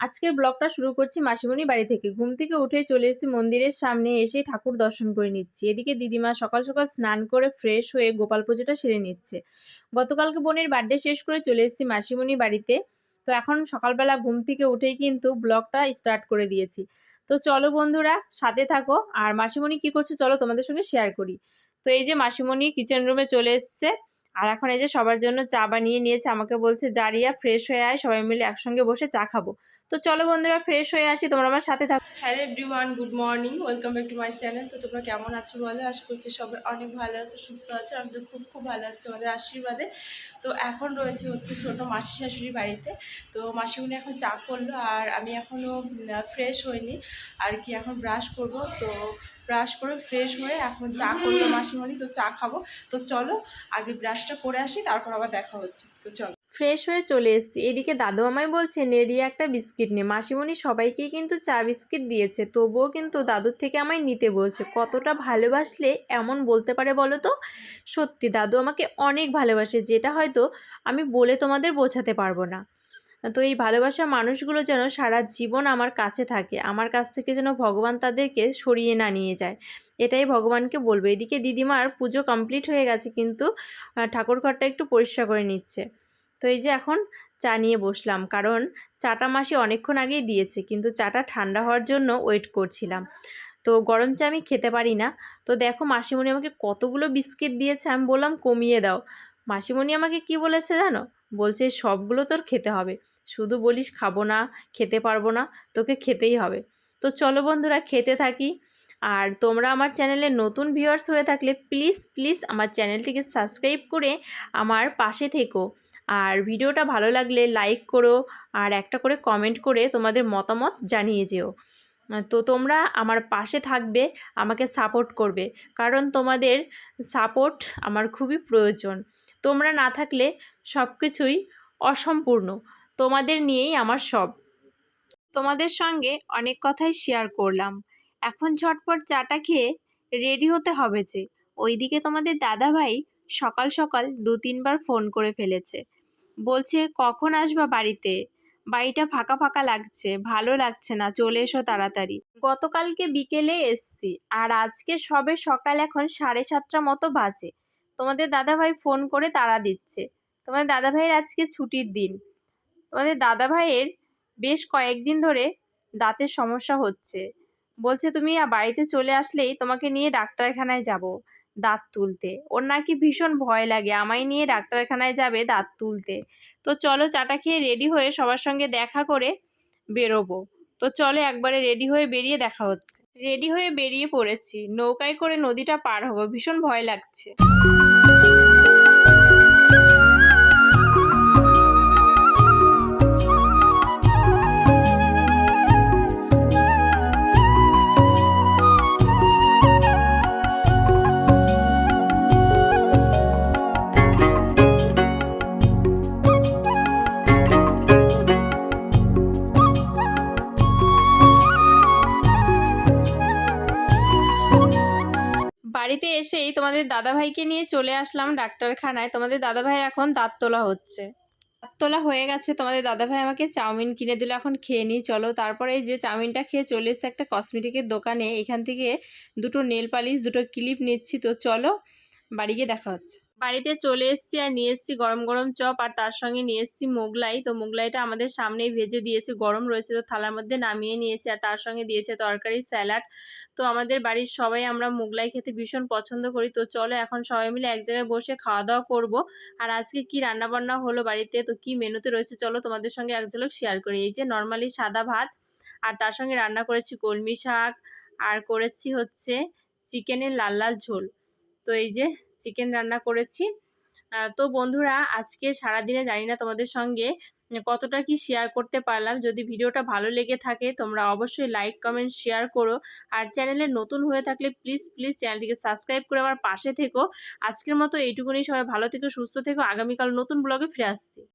আজকের ব্লগটা শুরু করছি মাসিমণি বাড়ি থেকে। ঘুম থেকে উঠে চলে এসেছি মন্দিরের সামনে এসে ঠাকুর দর্শন করে নিচ্ছি। এদিকে দিদিমা সকাল সকাল স্নান করে ফ্রেশ হয়ে গোপাল পুজোটা সেরে নিচ্ছে। গতকালকে বোনের বার্থডে শেষ করে চলে এসেছি মাসিমণি বাড়িতে। তো এখন সকালবেলা ঘুম থেকে উঠেই কিন্তু ব্লগটা স্টার্ট করে দিয়েছি। তো চলো বন্ধুরা, সাথে থাকো। আর মাসিমণি কি করছে চলো তোমাদের সঙ্গে শেয়ার করি। তো এই যে মাসিমণি কিচেন রুমে চলে এসছে। আর এখন এই যে সবার জন্য চা বানিয়ে নিয়েছে। আমাকে বলছে, জারিয়া ফ্রেশ হয়ে আয়। সবাই মিলে একসঙ্গে বসে চা খাব। তো চলো বন্ধুরা ফ্রেশ হয়ে আসি, তোমরা আমার সাথে থাকো। Hello everyone, good morning, welcome back to my channel. তো তোমরা কেমন আছো বলো? আশা করছি সবাই অনেক ভালো আছো, সুস্থ আছো। আমি তো খুব খুব ভালো আছি তোমাদের আশীর্বাদে। তো এখন রয়েছে হচ্ছে ছোট মাসি শাশুড়ি বাড়িতে। তো মাসিমণি এখন চা করল আর আমি এখনও ফ্রেশ হইনি। আর কি এখন ব্রাশ করব? তো ব্রাশ করে ফ্রেশ হয়ে এখন চা করল মাসিমণি। তো চা খাব। তো চলো, আগে ব্রাশটা করে আসি, তারপর আবার দেখা হচ্ছে। তো চলো। ফ্রেশ হয়ে চলে এসেছি। এদিকে দাদু আমায় বলছে নেড়িয়ে একটা বিস্কিট নে। মাসিমণি সবাইকেই কিন্তু চা বিস্কিট দিয়েছে তবুও কিন্তু দাদুর থেকে আমায় নিতে বলছে। কতটা ভালোবাসলে এমন বলতে পারে বলো তো? সত্যি দাদু আমাকে অনেক ভালোবাসে যেটা হয়তো আমি বলে তোমাদের বোঝাতে পারব না। তো এই ভালোবাসা মানুষগুলো যেন সারা জীবন আমার কাছে থাকে আমার কাছ থেকে যেন ভগবান তাদেরকে সরিয়ে না নিয়ে যায়। এটাই ভগবানকে বলব। এদিকে দিদিমার পুজো কমপ্লিট হয়ে গেছে কিন্তু আহ, ঠাকুর ঘরটা একটু পরিষ্কার করে নিচ্ছে। তো এই যে এখন চা নিয়ে বসলাম। কারণ চাটা মাসি অনেকক্ষণ আগেই দিয়েছে, কিন্তু চাটা ঠান্ডা হওয়ার জন্য ওয়েট করছিলাম। তো গরম চা আমি খেতে পারি না। তো দেখো মাসিমণি আমাকে কতগুলো বিস্কিট দিয়েছে, আমি বললাম কমিয়ে দাও। মাসিমণি আমাকে কি বলেছে জানো? বলছে সবগুলো তোর খেতে হবে। শুধু বলিস খাব না, খেতে পারব না, তোকে খেতেই হবে। তো চলো বন্ধুরা, খেতে থাকি। আর তোমরা আমার চ্যানেলে নতুন ভিউয়ার্স হয়ে থাকলে প্লিজ প্লিজ আমার চ্যানেলটিকে সাবস্ক্রাইব করে আমার পাশে থেকো। আর ভিডিওটা ভালো লাগলে লাইক করো আর একটা করে কমেন্ট করে তোমাদের মতামত জানিয়ে যেও। তো তোমরা আমার পাশে থাকবে, আমাকে সাপোর্ট করবে। কারণ তোমাদের সাপোর্ট আমার খুবই প্রয়োজন। তোমরা না থাকলে সব কিছুই অসম্পূর্ণ। তোমাদের নিয়েই আমার সব। তোমাদের সঙ্গে অনেক কথাই শেয়ার করলাম। এখন ঝটপট চাটা খেয়ে রেডি হতে হবে যে, ওইদিকে তোমাদের দাদাভাই সকাল সকাল দু তিনবার ফোন করে ফেলেছে। বলছে, কখন আসবা বাড়িতে? বাড়িটা ফাঁকা ফাঁকা লাগছে, ভালো লাগছে না, চলে এসো তাড়াতাড়ি। গতকালকে বিকেলে এসছি, আর আজকে সবে সকাল এখন সাড়ে সাতটা মতো বাজে। তোমাদের দাদাভাই ফোন করে তাড়া দিচ্ছে। তোমাদের দাদাভাইয়ের আজকে ছুটির দিন। তোমাদের দাদাভাইয়ের বেশ কয়েকদিন ধরে দাঁতের সমস্যা হচ্ছে। বলছে, তুমি বাড়িতে চলে আসলেই তোমাকে নিয়ে ডাক্তারখানায় যাব দাঁত তুলতে। ওর নাকি ভীষণ ভয় লাগে, আমায় নিয়ে ডাক্তারখানায় যাবে দাঁত তুলতে। তো চলো চাটা খেয়ে রেডি হয়ে সবার সঙ্গে দেখা করে বেরোবো। তো চলো একবারে রেডি হয়ে বেরিয়ে দেখা হচ্ছে। রেডি হয়ে বেরিয়ে পড়েছি। নৌকায় করে নদীটা পার হব, ভীষণ ভয় লাগছে। বাড়িতে এসেই তোমাদের দাদাভাইকে নিয়ে চলে আসলাম ডাক্তারখানায়। তোমাদের দাদাভাইয়ের এখন দাঁত তোলা হচ্ছে। দাঁত তোলা হয়ে গেছে, তোমাদের দাদাভাই আমাকে চাউমিন কিনে দিলো, এখন খেয়ে নিই, চলো। তারপরে যে চাউমিনটা খেয়ে চলে এসছে একটা কসমেটিকের দোকানে। এখান থেকে দুটো নেল পালিশ, দুটো ক্লিপ নিচ্ছি, তো চলো বাড়ি গিয়ে দেখা হচ্ছে। বাড়িতে চলে এসেছি আর নিয়ে এসেছি গরম গরম চপ আর তার সঙ্গে নিয়ে এসেছি মোগলাই। তো মোগলাইটা আমাদের সামনেই ভেজে দিয়েছে, গরম রয়েছে তো থালার মধ্যে নামিয়ে নিয়েছে আর তার সঙ্গে দিয়েছে তরকারি, স্যালাড। তো আমাদের বাড়ির সবাই আমরা মোগলাই খেতে ভীষণ পছন্দ করি। তো চলো এখন সবাই মিলে এক জায়গায় বসে খাওয়া দাওয়া করব। আর আজকে কি রান্না বান্না হলো বাড়িতে? তো কি মেনুতে রয়েছে? চলো তোমাদের সঙ্গে এক ঝলক শেয়ার করি। এই যে নর্মালি সাদা ভাত আর তার সঙ্গে রান্না করেছি কলমি শাক আর করেছি হচ্ছে চিকেনের লাল লাল ঝোল। তো এই যে চিকেন রান্না করেছি। তো বন্ধুরা, আজকে সারাদিনে জানি না তোমাদের সঙ্গে কতটা কি শেয়ার করতে পারলাম। যদি ভিডিওটা ভালো লেগে থাকে, তোমরা অবশ্যই লাইক কমেন্ট শেয়ার করো। আর চ্যানেলে নতুন হয়ে থাকলে প্লিজ প্লিজ চ্যানেলটিকে সাবস্ক্রাইব করে আমার পাশে থেকো। আজকের মতো এইটুকুনি। সবাই ভালো থেকো, সুস্থ থেকো। আগামীকাল নতুন ব্লগে ফিরে আসছি।